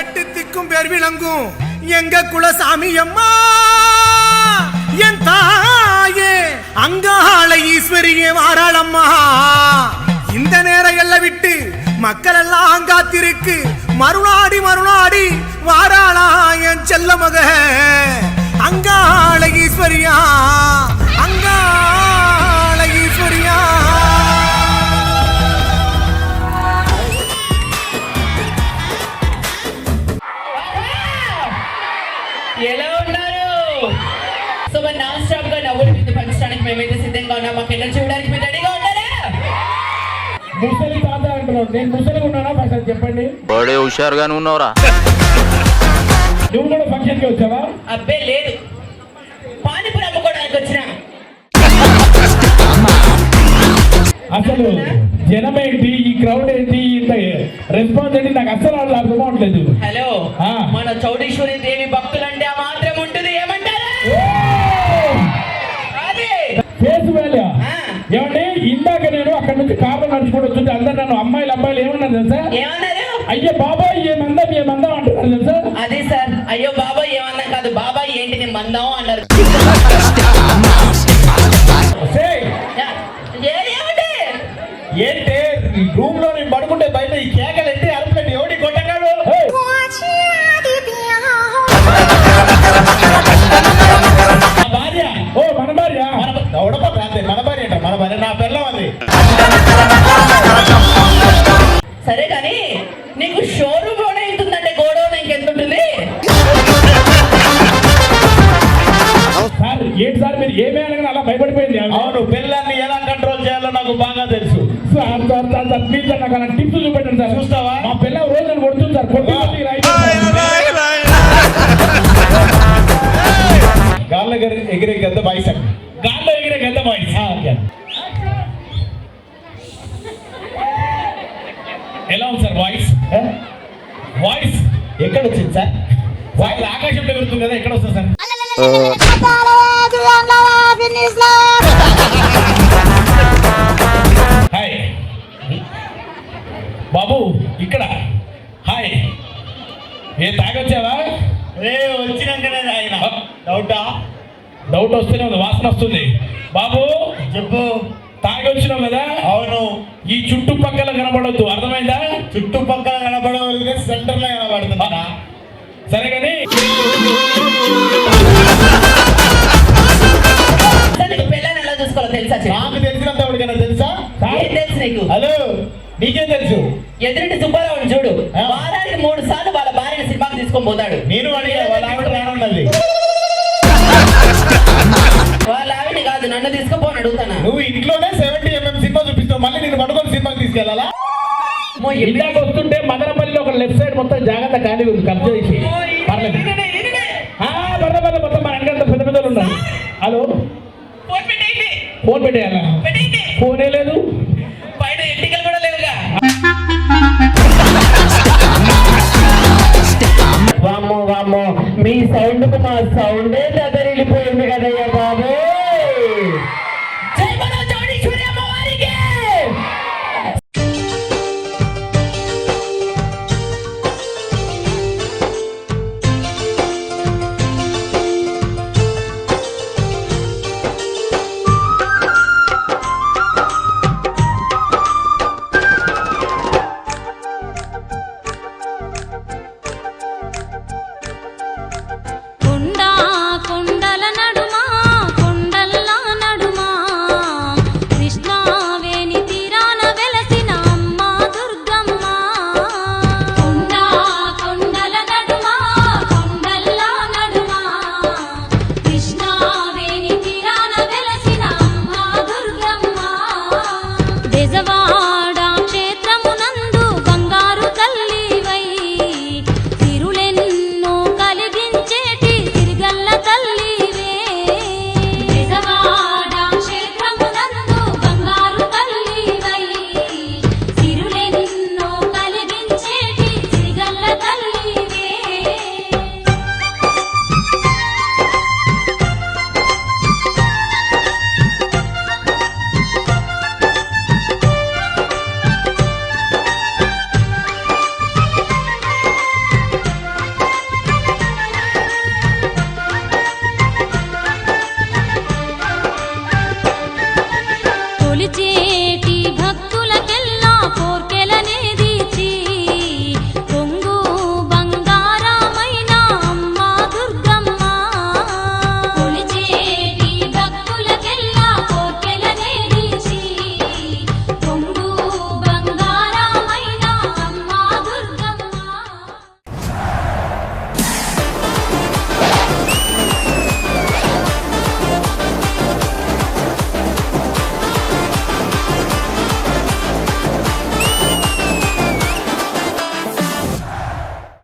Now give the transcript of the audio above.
எட்டு திக்கும் பேர் விளங்கும். எங்க குலசாமி அம்மா? என் தாயே அங்காள ஈஸ்வரியே வாராளம்மா. இந்த நேரம் எல்லாம் விட்டு மக்கள் எல்லாம் அங்காத்திருக்கு மறுநாடி மறுநாடி வாராளா என் செல்ல மக அங்காள ஈஸ்வரியா. మేమైతే సిద్ధంగా ఉన్నాం. మాకు ఎన్నో చూడడానికి మీరు రెడీగా ఉన్నారా ముసలి తాత అంటున్నాడు. నేను ముసలిగా ఉన్నానా ఫస్ట్ చెప్పండి. బడే హుషారుగానే ఉన్నావురా. నువ్వు కూడా ఫంక్షన్కి వచ్చావా? అబ్బే లేదు. పానీపూరి అమ్ముకోవడానికి వచ్చిన. అసలు జనం ఏంటి? ఈ క్రౌడ్ ఏంటి? ఇంత రెస్పాన్స్ ఏంటి? నాకు అసలు అర్థం అవట్లేదు హలో ఆ. మన చౌడేశ్వరి నడుచుకుంటూ వస్తుంటే అందరు నన్ను అమ్మాయిలు అబ్బాయిలు ఏమన్నారు తెలుసా? ఏమన్నారు? అయ్యే బాబాయ్ ఏమందం ఏమందం అంటున్నారు తెలుసా? అదే సార్. అయ్యో బాబాయ్ ఏమన్నా కాదు. బాబాయ్ ఏంటి మందాం అన్నారు sir sir sir sir please sir నాకు అలా టిప్స్ చూపెట్టండి సార్ చూస్తావా మా పిల్ల రోజు నన్ను కొడుతుంది సార్ కొట్టి కొట్టి రైట్ గాల్లో ఎగిరే ఎగిరే గద్ద బాయ్స్ అండి గాల్లో ఎగిరే గద్ద బాయ్స్ ఎలా ఉంది సార్ వాయిస్ వాయిస్ ఎక్కడ వచ్చింది సార్ వాయిస్ ఆకాశంలో ఎగురుతుంది కదా ఎక్కడ వస్తుంది సార్ ఇక్కడ. హాయ్ ఏ తాగొచ్చావా? రే వచ్చినాకనే ఆయన డౌటా డౌట్ వస్తూనే ఉంది వాసన వస్తుంది. బాబు చెప్పు. తాగి వచ్చినావు కదా? అవును. ఈ చుట్టుపక్కల కనబడొద్దు అర్థమైందా? చుట్టుపక్కల కనబడే సెంటర్లో కనబడుతున్నా సరే కానీ. నీకు తెలిసినంత తెలుసా తెలుసు నీకు? హలో నీకేం తెలుసు? ఎదురింటి సుబ్బారావుని చూడు. వారానికి మూడు సార్లు వాళ్ళ భార్యని సినిమాకి తీసుకొని పోతాడు నేను అడిగా వాళ్ళ ఆవిడ రానున్నది వాళ్ళ ఆవిడ కాదు నన్ను తీసుకుపోని అడుగుతానా నువ్వు ఇంట్లోనే సెవెంటీ ఎంఎం సినిమా చూపిస్తావు మళ్ళీ నేను పడుకొని సినిమాకి తీసుకెళ్ళాలా అమ్మో, ఇందాక వస్తుంటే మదనపల్లిలో ఒక లెఫ్ట్ సైడ్ మొత్తం జాగ్రత్త ఖాళీ ఉంది కబ్జా చేసి పర్లేదు. ఆ, పర్లేదు పర్లేదు మొత్తం మన వెనకాల పెద్ద పెద్దలు ఉన్నారు హలో ఫోన్ పెట్టేయండి, ఫోన్ పెట్టేయాలా పెట్టేయండి. ఫోనే లేదు సౌండ్కు మా వెళ్ళిపోయింది కదా